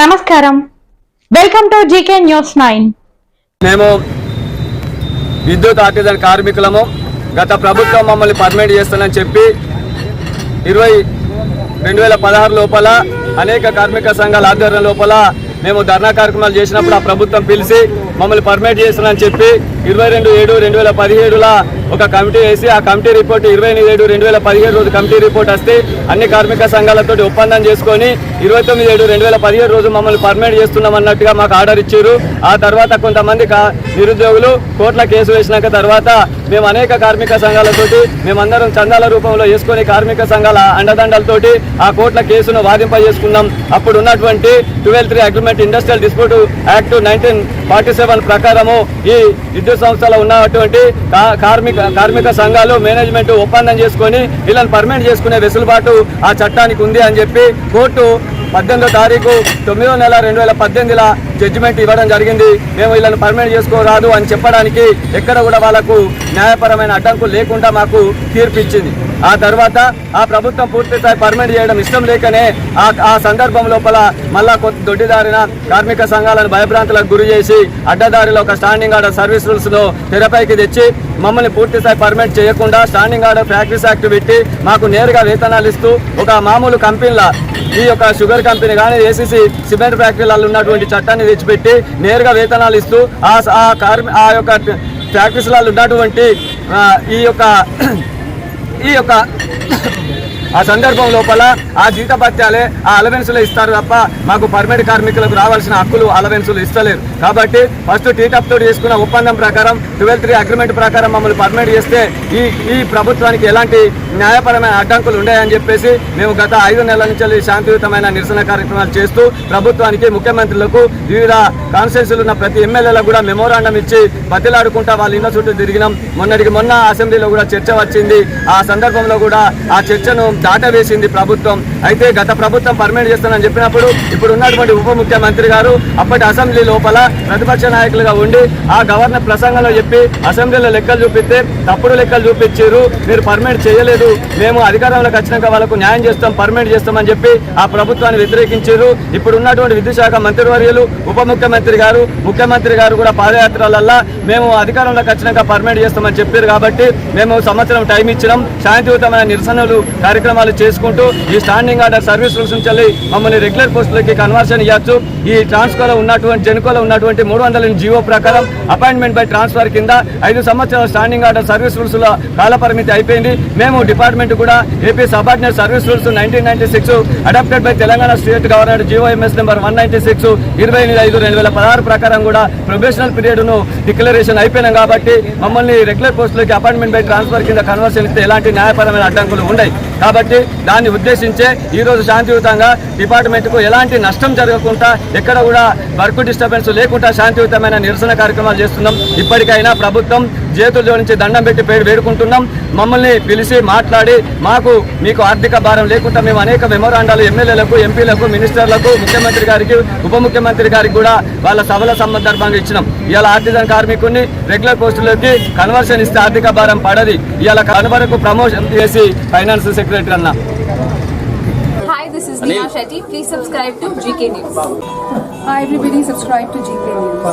నమస్కారం. Welcome to GK news nine మేము విద్యుత్ ఆర్టిజన్ కార్మికులము. గత ప్రభుత్వం మమ్మల్ని పర్మిట్ చేస్తానని చెప్పి ఇరవై రెండు వేల పదహారు లోపల అనేక కార్మిక సంఘాల ఆధ్వర్యం లోపల మేము ధర్నా కార్యక్రమాలు చేసినప్పుడు ఆ ప్రభుత్వం పిలిచి మమ్మల్ని పర్మిట్ చేస్తానని చెప్పి ఇరవై రెండు ఏడు రెండు వేల పదిహేడులో ఒక కమిటీ వేసి ఆ కమిటీ రిపోర్ట్ ఇరవై ఎనిమిది ఏడు రెండు వేల పదిహేడు రోజు కమిటీ రిపోర్ట్ వస్తే అన్ని కార్మిక సంఘాలతో ఒప్పందం చేసుకొని ఇరవై తొమ్మిది ఏడు రెండు వేల పదిహేడు రోజు మమ్మల్ని పర్మిట్ చేస్తున్నాం అన్నట్టుగా మాకు ఆర్డర్ ఇచ్చారు. ఆ తర్వాత కొంతమంది కా- నిరుద్యోగులు కోర్టుల కేసు వేసినాక తర్వాత మేము అనేక కార్మిక సంఘాలతోటి మేమందరం చందాల రూపంలో వేసుకొని కార్మిక సంఘాల అండదండలతోటి ఆ కోర్టుల కేసును వాదింపజేసుకున్నాం. అప్పుడు ఉన్నటువంటి twelve three agreement industrial dispute act nineteen forty seven ప్రకారము ఈ విద్యుత్ సంస్థలో ఉన్నటువంటి కార్మిక కార్మిక సంఘాలు మేనేజ్మెంట్ ఒప్పందం చేసుకొని వీళ్ళని పర్మనెంట్ చేసుకునే వెసులుబాటు ఆ చట్టానికి ఉంది అని చెప్పి కోర్టు పద్దెనిమిదో తారీఖు తొమ్మిదో నెల రెండు వేల పద్దెనిమిదిలో జడ్జిమెంట్ ఇవ్వడం జరిగింది. మేము వీళ్ళని పర్మనెంట్ చేసుకోరాదు అని చెప్పడానికి ఎక్కడ కూడా వాళ్ళకు న్యాయపరమైన అడ్డంకులు లేకుండా మాకు తీర్పు ఇచ్చింది. ఆ తర్వాత ఆ ప్రభుత్వం పూర్తి స్థాయి పర్మనెంట్ చేయడం ఇష్టం లేకనే ఆ ఆ సందర్భం లోపల మళ్ళా కొత్త దొడ్డిదారిన కార్మిక సంఘాలను భయభ్రాంతులకు గురి చేసి అడ్డదారిలో ఒక స్టాండింగ్ ఆర్డర్ సర్వీస్ రూల్స్ తెరపైకి తెచ్చి మమ్మల్ని పూర్తి స్థాయి పర్మనెంట్ చేయకుండా స్టాండింగ్ ఆర్డర్ ఫ్యాక్టరీస్ యాక్ట్ పెట్టి మాకు నేరుగా వేతనాలు ఇస్తూ ఒక మామూలు కంపెనీల ఈ యొక్క షుగర్ కంపెనీ కానీ ఏసీసీ సిమెంట్ ఫ్యాక్టరీలలో ఉన్నటువంటి చట్టాన్ని తెచ్చిపెట్టి నేరుగా వేతనాలు ఇస్తూ ఆ ఆ కార్మి ఆ యొక్క ఫ్యాక్టరీస్లలో ఉన్నటువంటి ఈ యొక్క ఈ యొక్క ఆ సందర్భం లోపల ఆ జీతభత్యాలే ఆ అలవెన్సులు ఇస్తారు తప్ప మాకు పర్మిట్ కార్మికులకు రావాల్సిన హక్కులు అలవెన్సులు ఇస్తలేరు. కాబట్టి ఫస్ట్ టీటప్ తోటి చేసుకున్న ఒప్పందం ప్రకారం ట్వెల్వ్ త్రీ అగ్రిమెంట్ ప్రకారం మమ్మల్ని పర్మిట్ చేస్తే ఈ ఈ ప్రభుత్వానికి ఎలాంటి న్యాయపరమైన అడ్డంకులు ఉన్నాయని చెప్పేసి మేము గత ఐదు నెలల నుంచి శాంతియుతమైన నిరసన కార్యక్రమాలు చేస్తూ ప్రభుత్వానికి ముఖ్యమంత్రులకు వివిధ కాన్స్టిట్యూన్సీలు ఉన్న ప్రతి ఎమ్మెల్యేలకు కూడా మెమోరాండం ఇచ్చి బతిలాడుకుంటా వాళ్ళ ఇళ్ళ చుట్టూ తిరిగినాం. మొన్నటికి మొన్న అసెంబ్లీలో కూడా చర్చ వచ్చింది. ఆ సందర్భంలో కూడా ఆ చర్చను దాటవేసింది ప్రభుత్వం. అయితే గత ప్రభుత్వం పర్మనెంట్ చేస్తానని చెప్పినప్పుడు ఇప్పుడు ఉన్నటువంటి ఉప ముఖ్యమంత్రి గారు అప్పటి అసెంబ్లీ లోపల ప్రతిపక్ష నాయకులుగా ఉండి ఆ గవర్నర్ ప్రసంగంలో చెప్పి అసెంబ్లీలో లెక్కలు చూపిస్తే తప్పుడు లెక్కలు చూపించారు. మీరు పర్మనెంట్ చేయలేదు. మేము అధికారంలోకి వచ్చినాక వాళ్ళకు న్యాయం చేస్తాం పర్మనెంట్ చేస్తామని చెప్పి ఆ ప్రభుత్వాన్ని వ్యతిరేకించారు. ఇప్పుడు ఉన్నటువంటి విద్యుత్ శాఖ మంత్రివర్యులు ఉప ముఖ్యమంత్రి గారు ముఖ్యమంత్రి గారు కూడా పాదయాత్రలల్లా మేము అధికారంలోకి వచ్చినాక పర్మనెంట్ చేస్తామని చెప్పారు కాబట్టి మేము సంవత్సరం టైం ఇచ్చినాం. శాంతియుతమైన నిరసనలు కార్యక్రమాలు చేసుకుంటూ ఈ స్టాండింగ్ ఆర్డర్ సర్వీస్ రూల్స్ నుంచి మమ్మల్ని రెగ్యులర్ పోస్టులకి కన్వర్షన్ ఇవ్వచ్చు ఈ ట్రాన్స్ఫర్ ఉన్నటువంటి జెన్కోలో ఉన్నటువంటి మూడు వందల జీవో ప్రకారం అపాయింట్మెంట్ బై ట్రాన్స్ఫర్ కింద ఐదు సంవత్సరాల స్టాండింగ్ ఆర్డర్ సర్వీస్ రూల్స్లో అయిపోయింది. మేము డిపార్ట్మెంట్ కూడా AP subordinate service rules nineteen ninety six adopted by Telangana state governor GOMS number one ninety six ఇరవై ఎనిమిది ఐదు రెండు వేల పదహారు ప్రకారం కూడా ప్రొఫెషనల్ పీరియడ్ను డిక్లరేషన్ అయిపోయినాం కాబట్టి మమ్మల్ని రెగ్యులర్ పోస్టులకి అపాయింట్మెంట్ బై ట్రాన్స్ఫర్ కింద కన్వర్షన్ ఇస్తే ఎలాంటి న్యాయపరమైన అడ్డంకులు ఉన్నాయి కాబట్టి దాన్ని ఉద్దేశించే ఈ రోజు శాంతియుతంగా డిపార్ట్మెంట్కు ఎలాంటి నష్టం జరగకుండా ఎక్కడ కూడా వర్క్ డిస్టర్బెన్స్ లేకుండా శాంతియుతమైన నిరసన కార్యక్రమాలు చేస్తున్నాం. ఇప్పటికైనా ప్రభుత్వం చేతులు జోడించి దండం పెట్టి పేరు వేడుకుంటున్నాం మమ్మల్ని పిలిచి మాట్లాడి మాకు మీకు ఆర్థిక భారం లేకుండా మేము అనేక మెమోరాండాలు ఎమ్మెల్యేలకు ఎంపీలకు మినిస్టర్లకు ముఖ్యమంత్రి గారికి ఉప ముఖ్యమంత్రి గారికి కూడా వాళ్ళ సభల సందర్భంగా ఇచ్చినాం ఇవాళ ఆర్టిజన్ కార్మికుడిని రెగ్యులర్ పోస్టులకి కన్వర్షన్ ఇస్తే ఆర్థిక భారం పడది ఇవాళ కన్వరకు ప్రమోషన్ చేసి ఫైనాన్స్ సెక్రటరీ అన్న Hi, this is Neha Shetty. Please subscribe to GK News. Hi everybody, subscribe to GK News.